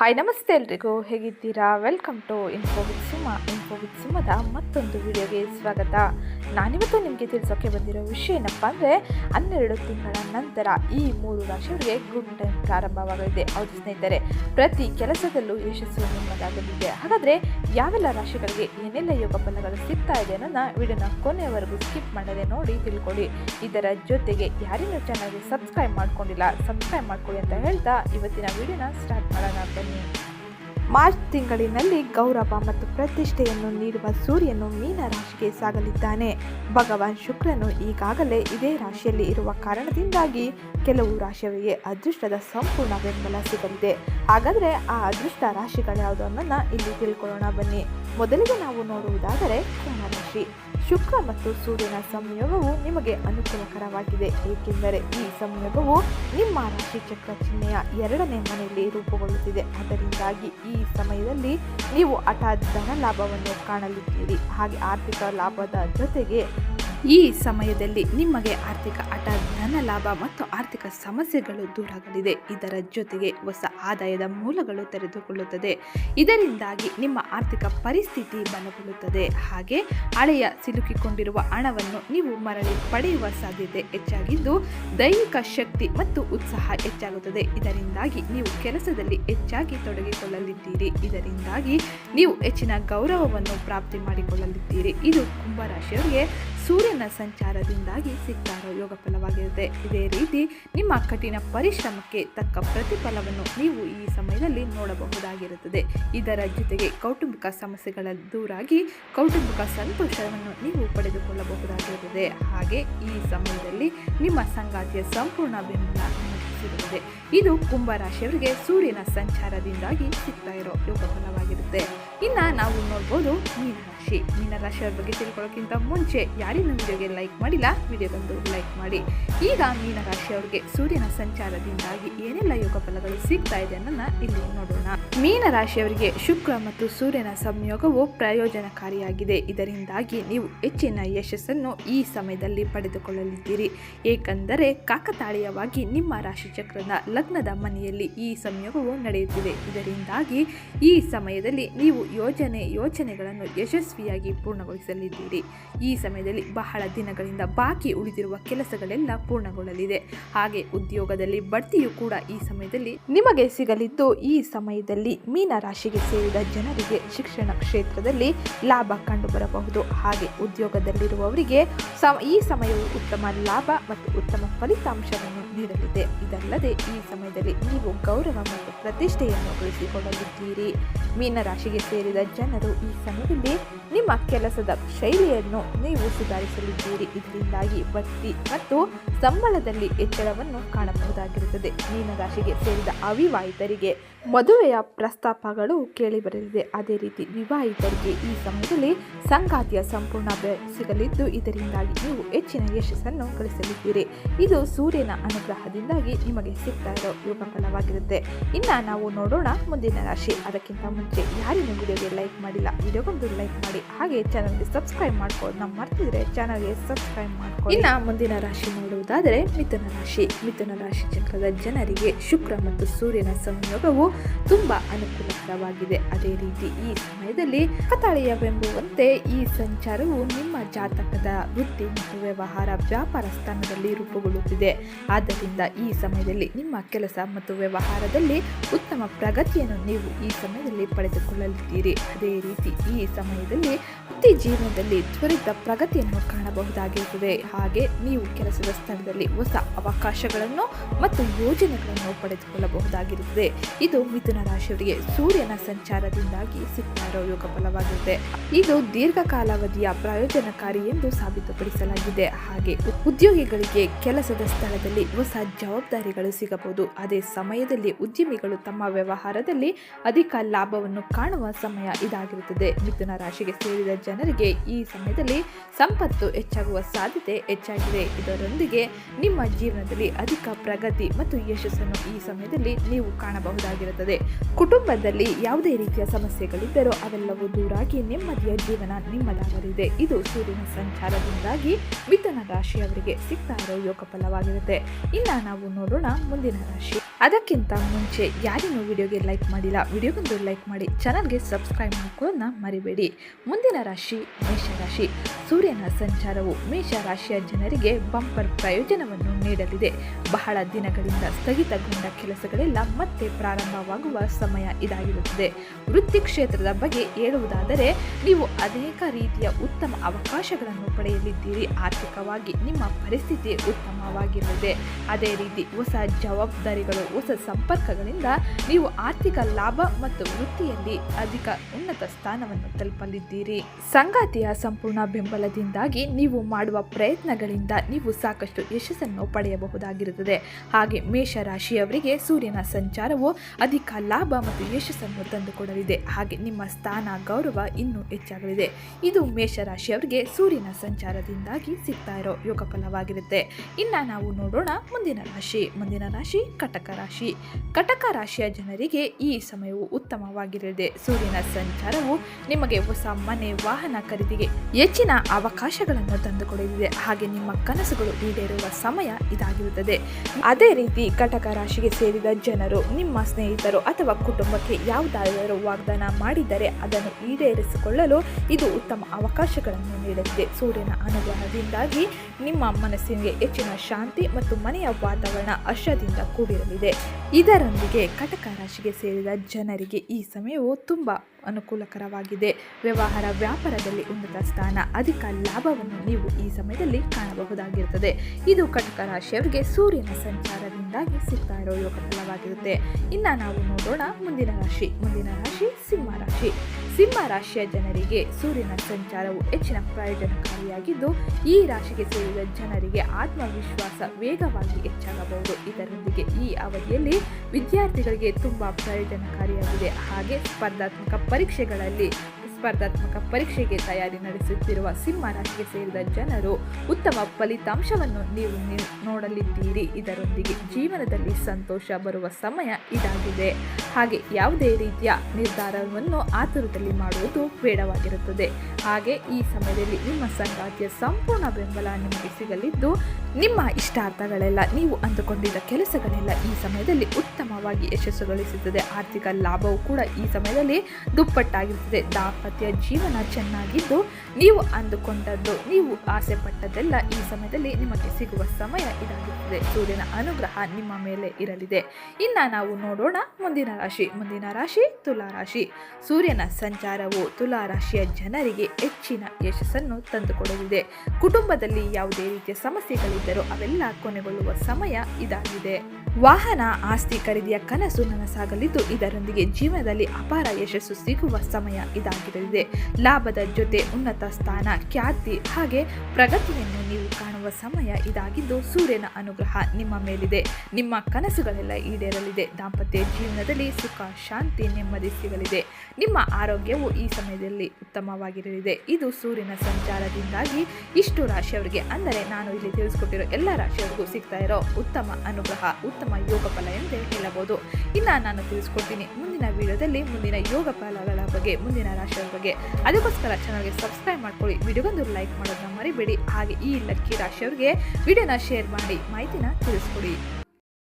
Hi ನಮಸ್ತೆ ಎಲ್ರಿಗೂ. ಹೇಗಿದ್ದೀರಾ? ವೆಲ್ಕಮ್ ಟು ಇನ್ಫೋ ಸುಮ ಸುಮದ ಮತ್ತೊಂದು ವಿಡಿಯೋಗೆ ಸ್ವಾಗತ. ನಾನಿವತ್ತು ನಿಮಗೆ ತಿಳಿಸೋಕೆ ಬಂದಿರೋ ವಿಷಯ ಏನಪ್ಪ ಅಂದರೆ, ಹನ್ನೆರಡು ತಿಂಗಳ ನಂತರ ಈ ಮೂರು ರಾಶಿಗಳಿಗೆ ಗುಡ್ ಟೈಮ್ ಪ್ರಾರಂಭವಾಗಲಿದೆ. ಹೌದು ಸ್ನೇಹಿತರೆ, ಪ್ರತಿ ಕೆಲಸದಲ್ಲೂ ಯಶಸ್ಸು ನಿಮ್ಮದಾಗಲಿದೆ. ಹಾಗಾದರೆ ಯಾವೆಲ್ಲ ರಾಶಿಗಳಿಗೆ ಏನೆಲ್ಲ ಯೋಗ ಫಲಗಳು ಸಿಗ್ತಾ ಇದೆ ಅನ್ನೋದನ್ನ ವಿಡಿಯೋನ ಕೊನೆಯವರೆಗೂ ಸ್ಕಿಪ್ ಮಾಡದೆ ನೋಡಿ ತಿಳ್ಕೊಳ್ಳಿ. ಇದರ ಜೊತೆಗೆ ಯಾರಿನೂ ಚಾನಲ್ಗೆ ಸಬ್ಸ್ಕ್ರೈಬ್ ಮಾಡ್ಕೊಂಡಿಲ್ಲ ಸಬ್ಸ್ಕ್ರೈಬ್ ಮಾಡ್ಕೊಳ್ಳಿ ಅಂತ ಹೇಳ್ತಾ ಇವತ್ತಿನ ವಿಡಿಯೋನ ಸ್ಟಾರ್ಟ್ ಮಾಡೋಣ ಬನ್ನಿ. ಮಾರ್ಚ್ ತಿಂಗಳಿನಲ್ಲಿ ಗೌರವ ಮತ್ತು ಪ್ರತಿಷ್ಠೆಯನ್ನು ನೀಡುವ ಸೂರ್ಯನು ಮೀನ ರಾಶಿಗೆ ಸಾಗಲಿದ್ದಾನೆ. ಭಗವಾನ್ ಶುಕ್ರನು ಈಗಾಗಲೇ ಇದೇ ರಾಶಿಯಲ್ಲಿ ಇರುವ ಕಾರಣದಿಂದಾಗಿ ಕೆಲವು ರಾಶಿಯವರಿಗೆ ಅದೃಷ್ಟದ ಸಂಪೂರ್ಣ ಬೆಂಬಲ ಸಿಗಲಿದೆ. ಹಾಗಾದರೆ ಆ ಅದೃಷ್ಟ ರಾಶಿಗಳ್ಯಾವುದು ಅನ್ನೋದನ್ನ ಇಲ್ಲಿ ತಿಳ್ಕೊಳ್ಳೋಣ ಬನ್ನಿ. ಮೊದಲಿಗೆ ನಾವು ನೋಡುವುದಾದರೆ ಕುಂಭರಾಶಿ ಶುಕ್ರ ಮತ್ತು ಸೂರ್ಯನ ಸಂಯೋಗವು ನಿಮಗೆ ಅನುಕೂಲಕರವಾಗಿದೆ, ಏಕೆಂದರೆ ಈ ಸಂಯೋಗವು ನಿಮ್ಮ ರಾಶಿ ಚಕ್ರ ಚಿಹ್ನೆಯ ಎರಡನೇ ಮನೆಯಲ್ಲಿ ರೂಪುಗೊಳ್ಳುತ್ತಿದೆ. ಅದರಿಂದಾಗಿ ಈ ಸಮಯದಲ್ಲಿ ನೀವು ಹಠಾತ್ ಧನ ಲಾಭವನ್ನು ಕಾಣಲಿದ್ದೀರಿ. ಹಾಗೆ ಆರ್ಥಿಕ ಲಾಭದ ಜೊತೆಗೆ ಈ ಸಮಯದಲ್ಲಿ ನಿಮಗೆ ಆರ್ಥಿಕ ಹಠ ಧನ ಲಾಭ ಮತ್ತು ಆರ್ಥಿಕ ಸಮಸ್ಯೆಗಳು ದೂರಾಗಲಿದೆ. ಇದರ ಜೊತೆಗೆ ಹೊಸ ಆದಾಯದ ಮೂಲಗಳು ತೆರೆದುಕೊಳ್ಳುತ್ತದೆ. ಇದರಿಂದಾಗಿ ನಿಮ್ಮ ಆರ್ಥಿಕ ಪರಿಸ್ಥಿತಿ ಬಲಗೊಳ್ಳುತ್ತದೆ. ಹಾಗೆ ಹಳೆಯ ಸಿಲುಕಿಕೊಂಡಿರುವ ಹಣವನ್ನು ನೀವು ಮರಳಿ ಪಡೆಯುವ ಸಾಧ್ಯತೆ ಹೆಚ್ಚಾಗಿದ್ದು, ದೈಹಿಕ ಶಕ್ತಿ ಮತ್ತು ಉತ್ಸಾಹ ಹೆಚ್ಚಾಗುತ್ತದೆ. ಇದರಿಂದಾಗಿ ನೀವು ಕೆಲಸದಲ್ಲಿ ಹೆಚ್ಚಾಗಿ ತೊಡಗಿಕೊಳ್ಳಲಿದ್ದೀರಿ. ಇದರಿಂದಾಗಿ ನೀವು ಹೆಚ್ಚಿನ ಗೌರವವನ್ನು ಪ್ರಾಪ್ತಿ ಮಾಡಿಕೊಳ್ಳಲಿದ್ದೀರಿ. ಇದು ಕುಂಭರಾಶಿಯವರಿಗೆ ಸೂರ್ಯನ ಸಂಚಾರದಿಂದಾಗಿ ಇರೋ ಯೋಗ ಫಲವಾಗಿರುತ್ತೆ ಇದೇ ರೀತಿ ನಿಮ್ಮ ಕಠಿಣ ಪರಿಶ್ರಮಕ್ಕೆ ತಕ್ಕ ಪ್ರತಿಫಲವನ್ನು ನೀವು ಈ ಸಮಯದಲ್ಲಿ ನೋಡಬಹುದಾಗಿರುತ್ತದೆ. ಇದರ ಜೊತೆಗೆ ಕೌಟುಂಬಿಕ ಸಮಸ್ಯೆಗಳ ದೂರಾಗಿ ಕೌಟುಂಬಿಕ ಸಂತೋಷವನ್ನು ನೀವು ಪಡೆದುಕೊಳ್ಳಬಹುದಾಗಿರುತ್ತದೆ. ಹಾಗೆ ಈ ಸಮಯದಲ್ಲಿ ನಿಮ್ಮ ಸಂಗಾತಿಯ ಸಂಪೂರ್ಣ ಬೆಂಬಲ ಸಿಗುತ್ತದೆ. ಇದು ಕುಂಭರಾಶಿಯವರಿಗೆ ಸೂರ್ಯನ ಸಂಚಾರದಿಂದಾಗಿ ಸಿಗ್ತಾ ಇರೋ ಯೋಗ ಫಲವಾಗಿರುತ್ತೆ. ಇನ್ನು ನಾವು ನೋಡ್ಬೋದು ಮೀನರಾಶಿ ಮೀನರಾಶಿಯವ್ರ ಬಗ್ಗೆ ತಿಳ್ಕೊಳ್ಳೋಕ್ಕಿಂತ ಮುಂಚೆ ಯಾರಿನ ವಿಡಿಯೋಗೆ ಲೈಕ್ ಮಾಡಿಲ್ಲ, ವಿಡಿಯೋ ಬಂದು ಲೈಕ್ ಮಾಡಿ. ಈಗ ಮೀನರಾಶಿಯವ್ರಿಗೆ ಸೂರ್ಯನ ಸಂಚಾರದಿಂದಾಗಿ ಏನೆಲ್ಲ ಯೋಗ ಫಲಗಳು ಸಿಗ್ತಾ ಇದೆ ಅನ್ನೋದನ್ನ ಇಲ್ಲಿ ನೋಡೋಣ. ಮೀನರಾಶಿಯವರಿಗೆ ಶುಕ್ರ ಮತ್ತು ಸೂರ್ಯನ ಸಂಯೋಗವು ಪ್ರಯೋಜನಕಾರಿಯಾಗಿದೆ. ಇದರಿಂದಾಗಿ ನೀವು ಹೆಚ್ಚಿನ ಯಶಸ್ಸನ್ನು ಈ ಸಮಯದಲ್ಲಿ ಪಡೆದುಕೊಳ್ಳಲಿದ್ದೀರಿ. ಏಕೆಂದರೆ ಕಾಕತಾಳೀಯವಾಗಿ ನಿಮ್ಮ ರಾಶಿ ಚಕ್ರದ ಲಗ್ನದ ಮನೆಯಲ್ಲಿ ಈ ಸಂಯೋಗವು ನಡೆಯುತ್ತಿದೆ. ಇದರಿಂದಾಗಿ ಈ ಸಮಯದಲ್ಲಿ ನೀವು ಯೋಜನೆ, ಯೋಚನೆಗಳನ್ನು ಯಶಸ್ವಿಯಾಗಿ ಪೂರ್ಣಗೊಳಿಸಲಿದ್ದೀರಿ. ಈ ಸಮಯದಲ್ಲಿ ಬಹಳ ದಿನಗಳಿಂದ ಬಾಕಿ ಉಳಿದಿರುವ ಕೆಲಸಗಳೆಲ್ಲ ಪೂರ್ಣಗೊಳ್ಳಲಿದೆ. ಹಾಗೆ ಉದ್ಯೋಗದಲ್ಲಿ ಬಡ್ತಿಯು ಕೂಡ ಈ ಸಮಯದಲ್ಲಿ ನಿಮಗೆ ಸಿಗಲಿದ್ದು ಈ ಸಮಯದಲ್ಲಿ ಮೀನ ರಾಶಿಗೆ ಸೇರಿದ ಜನರಿಗೆ ಶಿಕ್ಷಣ ಕ್ಷೇತ್ರದಲ್ಲಿ ಲಾಭ ಕಂಡುಬರಬಹುದು. ಹಾಗೆ ಉದ್ಯೋಗದಲ್ಲಿರುವವರಿಗೆ ಈ ಸಮಯವು ಉತ್ತಮ ಲಾಭ ಮತ್ತು ಉತ್ತಮ ಫಲಿತಾಂಶವನ್ನು ನೀಡಲಿದೆ. ಇದಲ್ಲದೆ, ಈ ಸಮಯದಲ್ಲಿ ನೀವು ಗೌರವ ಮತ್ತು ಪ್ರತಿಷ್ಠೆಯನ್ನು ಉಳಿಸಿಕೊಳ್ಳಲಿದ್ದೀರಿ. ಮೀನರಾಶಿಗೆ ಸೇರಿದ ಜನರು ಈ ಸಮಯದಲ್ಲಿ ನಿಮ್ಮ ಕೆಲಸದ ಶೈಲಿಯನ್ನು ನೀವು ಸುಧಾರಿಸಲಿದ್ದೀರಿ. ಇದರಿಂದಾಗಿ ಬಡ್ತಿ ಮತ್ತು ಸಂಬಳದಲ್ಲಿ ಹೆಚ್ಚಳವನ್ನು ಕಾಣಬಹುದಾಗಿರುತ್ತದೆ. ಮೀನರಾಶಿಗೆ ಸೇರಿದ ಅವಿವಾಹಿತರಿಗೆ ಮದುವೆಯ ಪ್ರಸ್ತಾಪಗಳು ಕೇಳಿಬರಲಿದೆ. ಅದೇ ರೀತಿ ವಿವಾಹಿತರಿಗೆ ಈ ಸಮಯದಲ್ಲಿ ಸಂಗಾತಿಯ ಸಂಪೂರ್ಣ ಸಿಗಲಿದ್ದು, ಇದರಿಂದಾಗಿ ನೀವು ಹೆಚ್ಚಿನ ಯಶಸ್ಸನ್ನು ಗಳಿಸಲಿದ್ದೀರಿ. ಇದು ಸೂರ್ಯನ ಅನುಗ್ರಹದಿಂದಾಗಿ ನಿಮಗೆ ಸಿಗ್ತಾ ಇರೋ ಯೋಗ ಫಲವಾಗಿರುತ್ತೆ ಇನ್ನು ನಾವು ನೋಡೋಣ ಮುಂದಿನ ರಾಶಿ. ಅದಕ್ಕಿಂತ ಮುಂಚೆ ಯಾರಿನ ವಿಡಿಯೋಗೆ ಲೈಕ್ ಮಾಡಿಲ್ಲ. ವಿಡಿಯೋಗೊಂದು ಲೈಕ್ ಮಾಡಿ. ಹಾಗೆ ಚಾನಲ್ಗೆ ಸಬ್ಸ್ಕ್ರೈಬ್ ಮಾಡ್ಕೊಳ್ಳೋದನ್ನ ಮರ್ತಿದ್ರೆ ಚಾನಲ್ಗೆ ಸಬ್ಸ್ಕ್ರೈಬ್ ಮಾಡ್ಕೊಳ್ಳಿ. ಇನ್ನು ಮುಂದಿನ ರಾಶಿ ನೋಡುವುದಾದರೆ ಮಿಥುನ ರಾಶಿ. ಮಿಥುನ ರಾಶಿ ಚಕ್ರದ ಜನರಿಗೆ ಶುಕ್ರ ಮತ್ತು ಸೂರ್ಯನ ಸಂಯೋಗವು ತುಂಬಾ ಅನುಕೂಲಕರವಾಗಿದೆ. ಅದೇ ರೀತಿ ಈ ಸಮಯದಲ್ಲಿ ಕತಾಳಿಯವೆಂಬುವಂತೆ ಈ ಸಂಚಾರವು ನಿಮ್ಮ ಜಾತಕದ ವೃತ್ತಿ ಮತ್ತು ವ್ಯವಹಾರ ವ್ಯಾಪಾರ ಸ್ಥಾನದಲ್ಲಿ ರೂಪುಗೊಳ್ಳುತ್ತಿದೆ. ಆದ್ದರಿಂದ ಈ ಸಮಯದಲ್ಲಿ ನಿಮ್ಮ ಕೆಲಸ ಮತ್ತು ವ್ಯವಹಾರದಲ್ಲಿ ಉತ್ತಮ ಪ್ರಗತಿಯನ್ನು ನೀವು ಈ ಸಮಯದಲ್ಲಿ ಪಡೆದುಕೊಳ್ಳಲಿದ್ದೀರಿ. ಅದೇ ರೀತಿ ಈ ಸಮಯದಲ್ಲಿ ವೃತ್ತಿ ಜೀವನದಲ್ಲಿ ತ್ವರಿತ ಪ್ರಗತಿಯನ್ನು ಕಾಣಬಹುದಾಗಿರುತ್ತದೆ. ಹಾಗೆ ನೀವು ಕೆಲಸದ ಸ್ಥಳದಲ್ಲಿ ಹೊಸ ಅವಕಾಶಗಳನ್ನು ಮತ್ತು ಯೋಜನೆಗಳನ್ನು ಪಡೆದುಕೊಳ್ಳಬಹುದಾಗಿರುತ್ತದೆ. ಇದು ಮಿಥುನ ರಾಶಿಯವರಿಗೆ ಸೂರ್ಯನ ಸಂಚಾರದಿಂದಾಗಿ ಇರೋ ಯೋಗ ಫಲವಾಗಿರುತ್ತೆ. ಇದು ದೀರ್ಘಕಾಲಾವಧಿಯ ಪ್ರಯೋಜನಕಾರಿ ಎಂದು ಸಾಬೀತುಪಡಿಸಲಾಗಿದೆ. ಹಾಗೆ ಉದ್ಯೋಗಿಗಳಿಗೆ ಕೆಲಸದ ಸ್ಥಳದಲ್ಲಿ ಹೊಸ ಜವಾಬ್ದಾರಿಗಳು ಸಿಗಬಹುದು. ಅದೇ ಸಮಯದಲ್ಲಿ ಉದ್ಯಮಿಗಳು ತಮ್ಮ ವ್ಯವಹಾರದಲ್ಲಿ ಅಧಿಕ ಲಾಭವನ್ನು ಕಾಣುವ ಸಮಯ ಇದಾಗಿರುತ್ತದೆ. ಮಿಥುನ ರಾಶಿಗೆ ಸೇರಿದ ಜನರಿಗೆ ಈ ಸಮಯದಲ್ಲಿ ಸಂಪತ್ತು ಹೆಚ್ಚಾಗುವ ಸಾಧ್ಯತೆ ಹೆಚ್ಚಾಗಿದೆ. ಇದರೊಂದಿಗೆ ನಿಮ್ಮ ಜೀವನದಲ್ಲಿ ಅಧಿಕ ಪ್ರಗತಿ ಮತ್ತು ಯಶಸ್ಸನ್ನು ಈ ಸಮಯದಲ್ಲಿ ನೀವು ಕಾಣಬಹುದಾಗಿರುತ್ತದೆ. ಕುಟುಂಬದಲ್ಲಿ ಯಾವುದೇ ರೀತಿಯ ಸಮಸ್ಯೆಗಳಿದ್ದರೂ ಅವೆಲ್ಲವೂ ದೂರಾಗಿ ನೆಮ್ಮದಿಯ ಜೀವನ ನಿಮ್ಮದಾಗಲಿದೆ. ಇದು ಸೂರ್ಯನ ಸಂಚಾರದಿಂದಾಗಿ ಮಿಥುನ ರಾಶಿಯವರಿಗೆ ಸಿಗ್ತಾ ಇರೋ ಯೋಗ ಫಲವಾಗಿರುತ್ತೆ ಇನ್ನು ನಾವು ನೋಡೋಣ ಮುಂದಿನ ರಾಶಿ. ಅದಕ್ಕಿಂತ ಮುಂಚೆ ಯಾರಿಗೂ ವಿಡಿಯೋಗೆ ಲೈಕ್ ಮಾಡಿಲ್ಲ, ವಿಡಿಯೋಗೊಂದು ಲೈಕ್ ಮಾಡಿ, ಚಾನಲ್ಗೆ ಸಬ್ಸ್ಕ್ರೈಬ್ ಮಾಡ್ಕೊಳ್ಳೋದನ್ನ ಮರಿಬೇಡಿ. ಮುಂದಿನ ರಾಶಿ ಮೇಷರಾಶಿ. ಸೂರ್ಯನ ಸಂಚಾರವು ಮೇಷ ರಾಶಿಯ ಜನರಿಗೆ ಬಂಪರ್ ಪ್ರಯೋಜನವನ್ನು ನೀಡಲಿದೆ. ಬಹಳ ದಿನಗಳಿಂದ ಸ್ಥಗಿತಗೊಂಡ ಕೆಲಸಗಳೆಲ್ಲ ಮತ್ತೆ ಪ್ರಾರಂಭವಾಗುವ ಸಮಯ ಇದಾಗಿರುತ್ತದೆ. ವೃತ್ತಿ ಕ್ಷೇತ್ರದ ಬಗ್ಗೆ ಹೇಳುವುದಾದರೆ, ನೀವು ಅನೇಕ ರೀತಿಯ ಉತ್ತಮ ಅವಕಾಶಗಳನ್ನು ಪಡೆಯಲಿದ್ದೀರಿ. ಆರ್ಥಿಕವಾಗಿ ನಿಮ್ಮ ಪರಿಸ್ಥಿತಿ ಉತ್ತಮವಾಗಿರಲಿದೆ ಅದೇ ರೀತಿ ಹೊಸ ಜವಾಬ್ದಾರಿಗಳು ಹೊಸ ಸಂಪರ್ಕಗಳಿಂದ ನೀವು ಆರ್ಥಿಕ ಲಾಭ ಮತ್ತು ವೃತ್ತಿಯಲ್ಲಿ ಅಧಿಕ ಉನ್ನತ ಸ್ಥಾನವನ್ನು ತಲುಪಲಿದ್ದೀರಿ. ಸಂಗಾತಿಯ ಸಂಪೂರ್ಣ ಬೆಂಬಲದಿಂದಾಗಿ ನೀವು ಮಾಡುವ ಪ್ರಯತ್ನಗಳಿಂದ ನೀವು ಸಾಕಷ್ಟು ಯಶಸ್ಸನ್ನು ಪಡೆಯಬಹುದಾಗಿರುತ್ತದೆ. ಹಾಗೆ ಮೇಷ ರಾಶಿಯವರಿಗೆ ಸೂರ್ಯನ ಸಂಚಾರವು ಅಧಿಕ ಲಾಭ ಮತ್ತು ಯಶಸ್ಸನ್ನು ತಂದುಕೊಡಲಿದೆ. ಹಾಗೆ ನಿಮ್ಮ ಸ್ಥಾನ ಗೌರವ ಇನ್ನೂ ಹೆಚ್ಚಾಗಲಿದೆ. ಇದು ಮೇಷ ರಾಶಿಯವರಿಗೆ ಸೂರ್ಯನ ಸಂಚಾರದಿಂದಾಗಿ ಸಿಗ್ತಾ ಇರೋ ಯೋಗ ಫಲವಾಗಿರುತ್ತೆ ಇನ್ನ ನಾವು ನೋಡೋಣ ಮುಂದಿನ ರಾಶಿ. ಮುಂದಿನ ರಾಶಿ ಕಟಕ ರಾಶಿ. ಕಟಕ ರಾಶಿಯ ಜನರಿಗೆ ಈ ಸಮಯವು ಉತ್ತಮವಾಗಿರಲಿದೆ. ಸೂರ್ಯನ ಸಂಚಾರವು ನಿಮಗೆ ಹೊಸ ಮನೆ, ವಾಹನ ಖರೀದಿಗೆ ಹೆಚ್ಚಿನ ಅವಕಾಶಗಳನ್ನು ತಂದುಕೊಡಲಿದೆ. ಹಾಗೆ ನಿಮ್ಮ ಕನಸುಗಳು ಈಡೇರುವ ಸಮಯ ಇದಾಗಿರುತ್ತದೆ. ಅದೇ ರೀತಿ ಕಟಕ ರಾಶಿಗೆ ಸೇರಿದ ಜನರು, ನಿಮ್ಮ ಸ್ನೇಹಿತರು ಅಥವಾ ಕುಟುಂಬಕ್ಕೆ ಯಾವುದಾದರೂ ವಾಗ್ದಾನ ಮಾಡಿದರೆ ಅದನ್ನು ಈಡೇರಿಸಿಕೊಳ್ಳಲು ಇದು ಉತ್ತಮ ಅವಕಾಶಗಳನ್ನು ನೀಡಲಿದೆ. ಸೂರ್ಯನ ಅನುಗ್ರಹದಿಂದಾಗಿ ನಿಮ್ಮ ಮನಸ್ಸಿಗೆ ಹೆಚ್ಚಿನ ಶಾಂತಿ ಮತ್ತು ಮನೆಯ ವಾತಾವರಣ ಹರ್ಷದಿಂದ ಕೂಡಿರಲಿದೆ. ಇದರೊಂದಿಗೆ ಕಟಕ ರಾಶಿಗೆ ಸೇರಿದ ಜನರಿಗೆ ಈ ಸಮಯವು ತುಂಬ ಅನುಕೂಲಕರವಾಗಿದೆ. ವ್ಯವಹಾರ ವ್ಯಾಪಾರದಲ್ಲಿ ಉನ್ನತ ಸ್ಥಾನ, ಅಧಿಕ ಲಾಭವನ್ನು ನೀವು ಈ ಸಮಯದಲ್ಲಿ ಕಾಣಬಹುದಾಗಿರುತ್ತದೆ. ಇದು ಕಟಕ ರಾಶಿಯವರಿಗೆ ಸೂರ್ಯನ ಸಂಚಾರದಿಂದಾಗಿ ಸಿಗ್ತಾ ಇರೋ ಯೋಗ ಫಲವಾಗಿರುತ್ತೆ ಇನ್ನು ನಾವು ನೋಡೋಣ ಮುಂದಿನ ರಾಶಿ. ಮುಂದಿನ ರಾಶಿ ಸಿಂಹ ರಾಶಿ. ಸಿಂಹ ರಾಶಿಯ ಜನರಿಗೆ ಸೂರ್ಯನ ಸಂಚಾರವು ಹೆಚ್ಚಿನ ಪ್ರಯೋಜನಕಾರಿಯಾಗಿದ್ದು, ಈ ರಾಶಿಗೆ ಸೇರಿದ ಜನರಿಗೆ ಆತ್ಮವಿಶ್ವಾಸ ವೇಗವಾಗಿ ಹೆಚ್ಚಾಗಬಹುದು. ಇದರೊಂದಿಗೆ ಈ ಅವಧಿಯಲ್ಲಿ ವಿದ್ಯಾರ್ಥಿಗಳಿಗೆ ತುಂಬ ಪ್ರಯೋಜನಕಾರಿಯಾಗಿದೆ. ಹಾಗೆ ಸ್ಪರ್ಧಾತ್ಮಕ ಪರೀಕ್ಷೆಗಳಲ್ಲಿ ಸ್ಪರ್ಧಾತ್ಮಕ ಪರೀಕ್ಷೆಗೆ ತಯಾರಿ ನಡೆಸುತ್ತಿರುವ ಸಿಂಹ ರಾಶಿಗೆ ಸೇರಿದ ಜನರು ಉತ್ತಮ ಫಲಿತಾಂಶವನ್ನು ನೀವು ನೋಡಲಿದ್ದೀರಿ. ಇದರೊಂದಿಗೆ ಜೀವನದಲ್ಲಿ ಸಂತೋಷ ಬರುವ ಸಮಯ ಇದಾಗಿದೆ. ಹಾಗೆ ಯಾವುದೇ ರೀತಿಯ ನಿರ್ಧಾರವನ್ನು ಆತುರದಲ್ಲಿ ಮಾಡುವುದು ಬೇಡವಾಗಿರುತ್ತದೆ. ಹಾಗೆ ಈ ಸಮಯದಲ್ಲಿ ನಿಮ್ಮ ಸಂಗಾತಿಯ ಸಂಪೂರ್ಣ ಬೆಂಬಲ ನಿಮಗೆ ಸಿಗಲಿದ್ದು, ನಿಮ್ಮ ಇಷ್ಟಾರ್ಥಗಳೆಲ್ಲ ನೀವು ಅಂದುಕೊಂಡಿದ್ದ ಕೆಲಸಗಳೆಲ್ಲ ಈ ಸಮಯದಲ್ಲಿ ಉತ್ತಮವಾಗಿ ಯಶಸ್ಸುಗೊಳಿಸುತ್ತದೆ. ಆರ್ಥಿಕ ಲಾಭವು ಕೂಡ ಈ ಸಮಯದಲ್ಲಿ ದುಪ್ಪಟ್ಟಾಗಿರುತ್ತದೆ. ದಾಂಪತ್ಯ ಜೀವನ ಚೆನ್ನಾಗಿದ್ದು ನೀವು ಅಂದುಕೊಂಡದ್ದು, ನೀವು ಆಸೆ ಪಟ್ಟದ್ದೆಲ್ಲ ಈ ಸಮಯದಲ್ಲಿ ನಿಮಗೆ ಸಿಗುವ ಸಮಯ ಇದಾಗುತ್ತದೆ. ಸೂರ್ಯನ ಅನುಗ್ರಹ ನಿಮ್ಮ ಮೇಲೆ ಇರಲಿದೆ. ಇನ್ನು ನಾವು ನೋಡೋಣ ಮುಂದಿನ ರಾಶಿ. ಮುಂದಿನ ರಾಶಿ ತುಲಾ ರಾಶಿ. ಸೂರ್ಯನ ಸಂಚಾರವು ತುಲಾ ರಾಶಿಯ ಜನರಿಗೆ ಹೆಚ್ಚಿನ ಯಶಸ್ಸನ್ನು ತಂದುಕೊಡಲಿದೆ. ಕುಟುಂಬದಲ್ಲಿ ಯಾವುದೇ ರೀತಿಯ ಸಮಸ್ಯೆಗಳಿದ್ದರೂ ಅವೆಲ್ಲ ಕೊನೆಗೊಳ್ಳುವ ಸಮಯ ಇದಾಗಿದೆ. ವಾಹನ ಆಸ್ತಿ ಖರೀದಿಯ ಕನಸು ನನಸಾಗಲಿದ್ದು, ಇದರೊಂದಿಗೆ ಜೀವನದಲ್ಲಿ ಅಪಾರ ಯಶಸ್ಸು ಸಿಗುವ ಸಮಯ ಇದಾಗಿರಲಿದೆ. ಲಾಭದ ಜೊತೆ ಉನ್ನತ ಸ್ಥಾನ, ಖ್ಯಾತಿ ಹಾಗೆ ಪ್ರಗತಿಯನ್ನು ನೀವು ಸಮಯ ಇದಾಗಿದ್ದು ಸೂರ್ಯನ ಅನುಗ್ರಹ ನಿಮ್ಮ ಮೇಲಿದೆ. ನಿಮ್ಮ ಕನಸುಗಳೆಲ್ಲ ಈಡೇರಲಿದೆ. ದಾಂಪತ್ಯ ಜೀವನದಲ್ಲಿ ಸುಖ, ಶಾಂತಿ, ನೆಮ್ಮದಿ ಸಿಗಲಿದೆ. ನಿಮ್ಮ ಆರೋಗ್ಯವು ಈ ಸಮಯದಲ್ಲಿ ಉತ್ತಮವಾಗಿರಲಿದೆ. ಇದು ಸೂರ್ಯನ ಸಂಚಾರದಿಂದಾಗಿ ಇಷ್ಟು ರಾಶಿಯವರಿಗೆ, ಅಂದರೆ ನಾನು ಇಲ್ಲಿ ತಿಳಿಸ್ಕೊಟ್ಟಿರೋ ಎಲ್ಲ ರಾಶಿಯವರಿಗೂ ಸಿಗ್ತಾ ಇರೋ ಉತ್ತಮ ಅನುಗ್ರಹ, ಉತ್ತಮ ಯೋಗ ಫಲ ಎಂದೇ ಹೇಳಬಹುದು. ಇನ್ನು ನಾನು ತಿಳಿಸ್ಕೊಡ್ತೀನಿ ಮುಂದಿನ ವಿಡಿಯೋದಲ್ಲಿ ಮುಂದಿನ ಯೋಗ ಫಲಗಳ ಬಗ್ಗೆ, ಮುಂದಿನ ರಾಶಿಯವರ ಬಗ್ಗೆ. ಅದಕ್ಕೋಸ್ಕರ ಚಾನಲ್ಗೆ ಸಬ್ಸ್ಕ್ರೈಬ್ ಮಾಡ್ಕೊಳ್ಳಿ. ವಿಡಿಯೋಗೊಂದು ಲೈಕ್ ಮಾಡೋದನ್ನ ಮರಿಬೇಡಿ. ಹಾಗೆ ಈ ಲಕ್ಕಿ ರಾಶಿಯವರಿಗೆ ವಿಡಿಯೋನ ಶೇರ್ ಮಾಡಿ ಮಾಹಿತಿನ ತಿಳಿಸ್ಕೊಡಿ.